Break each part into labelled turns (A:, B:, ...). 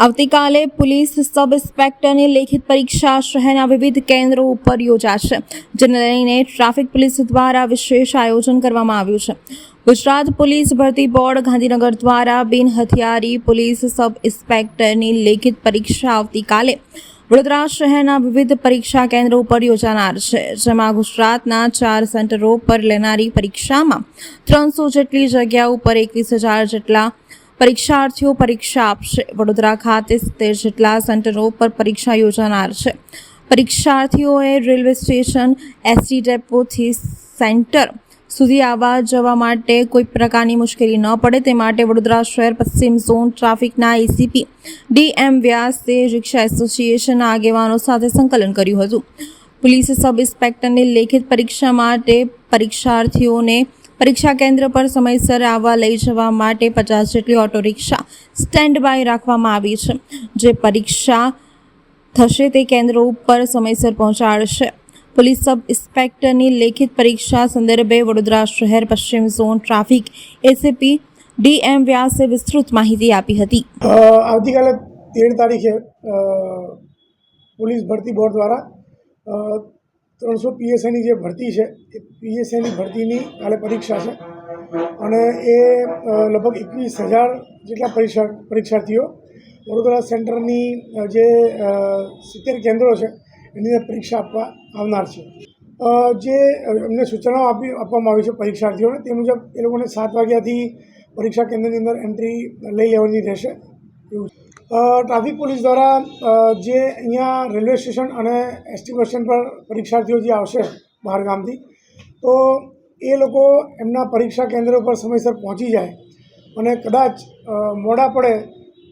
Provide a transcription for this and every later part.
A: આવતીકાલે police sub ઇન્સ્પેક્ટરની લેખિત પરીક્ષા શહેરના વિવિધ કેન્દ્રો ઉપર યોજાશે, જેને લઈને ટ્રાફિક પોલીસ દ્વારા વિશેષ આયોજન કરવામાં આવ્યું છે. ગુજરાત પોલીસ ભરતી બોર્ડ ગાંધીનગર દ્વારા બિન હથિયારી પોલીસ સબ ઇન્સ્પેક્ટરની લેખિત પરીક્ષા આવતીકાલે વડોદરા શહેરના વિવિધ પરીક્ષા કેન્દ્રો ઉપર યોજાનાર છે, જેમાં ગુજરાતના ચાર સેન્ટરો પર લેનારી પરીક્ષામાં ત્રણસો જેટલી જગ્યા ઉપર એકવીસ હજાર જેટલા પરીક્ષાર્થીઓ પરીક્ષા આપશે. વડોદરા ખાતે સિત્તેર જેટલા સેન્ટરો પર પરીક્ષા યોજાનાર છે. પરીક્ષાર્થીઓએ રેલવે સ્ટેશન, એસટી ડેપોથી સેન્ટર સુધી આવવા જવા માટે કોઈ પ્રકારની મુશ્કેલી ન પડે. તે માટે વડોદરા શહેર, પશ્ચિમ ઝોન ટ્રાફિકના એસીપી ડીએમ વ્યાસે રિક્ષા એસોસિએશનના આગેવાનો સાથે સંકલન કર્યું હતું. પોલીસ સબ ઇન્સ્પેક્ટરની લેખિત પરીક્ષા માટે પરીક્ષાર્થીઓને પરીક્ષા કેન્દ્ર પર સમયસર આવવા લઈ જવા માટે પચાસ જેટલી ઓટો રિક્ષા સ્ટેન્ડ બાય રાખવામાં આવી છે. જે પરીક્ષા થશે તે કેન્દ્રો ઉપર સમયસર પહોંચાડશે. પોલીસ સબ ઇન્સ્પેક્ટરની લેખિત પરીક્ષા સંદર્ભે વડોદરા શહેર પશ્ચિમ ઝોન ટ્રાફિક એસીપી ડીએમ વ્યાસે વિસ્તૃત માહિતી આપી હતી.
B: આવતીકાલે તેર તારીખે પોલીસ ભરતી બોર્ડ દ્વારા ત્રણસો પીએસઆઈની જે ભરતી છે, એ પીએસઆઈની ભરતીની કાલે પરીક્ષા છે. અને એ લગભગ એકવીસ હજાર જેટલા પરીક્ષા, પરીક્ષાર્થીઓ વડોદરા સેન્ટરની જે સિત્તેર કેન્દ્રો છે એની પરીક્ષા આપવા આવનાર છે. જે એમને સૂચનાઓ આપી, આપવામાં આવી છે પરીક્ષાર્થીઓને, તે મુજબ એ લોકોને સાત વાગ્યાથી પરીક્ષા કેન્દ્રની અંદર એન્ટ્રી લઈ લેવાની રહેશે. એવું ટ્રાફિક પોલીસ દ્વારા જે અહીંયા રેલવે સ્ટેશન અને એસટી બસ સ્ટેન્ડ પર પરીક્ષાર્થીઓ જે આવશે બહાર ગામથી, તો એ લોકો એમના પરીક્ષા કેન્દ્ર પર સમયસર પહોંચી જાય અને કદાચ મોડા પડે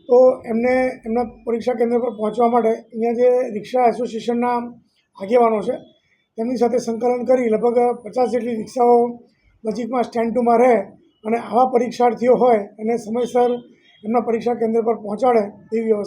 B: તો એમને, એમના પરીક્ષા કેન્દ્ર પર પહોંચવા માટે અહીંયા જે રિક્ષા એસોસિએશનના આગેવાનો છે, તેમની સાથે સંકલન કરી લગભગ પચાસ જેટલી રિક્ષાઓ નજીકમાં સ્ટેન્ડ ટુમાં રહે અને આવા પરીક્ષાર્થીઓ હોય એને સમયસર એમના પરીક્ષા કેન્દ્ર પર પહોંચાડે તેવી વ્યવસ્થા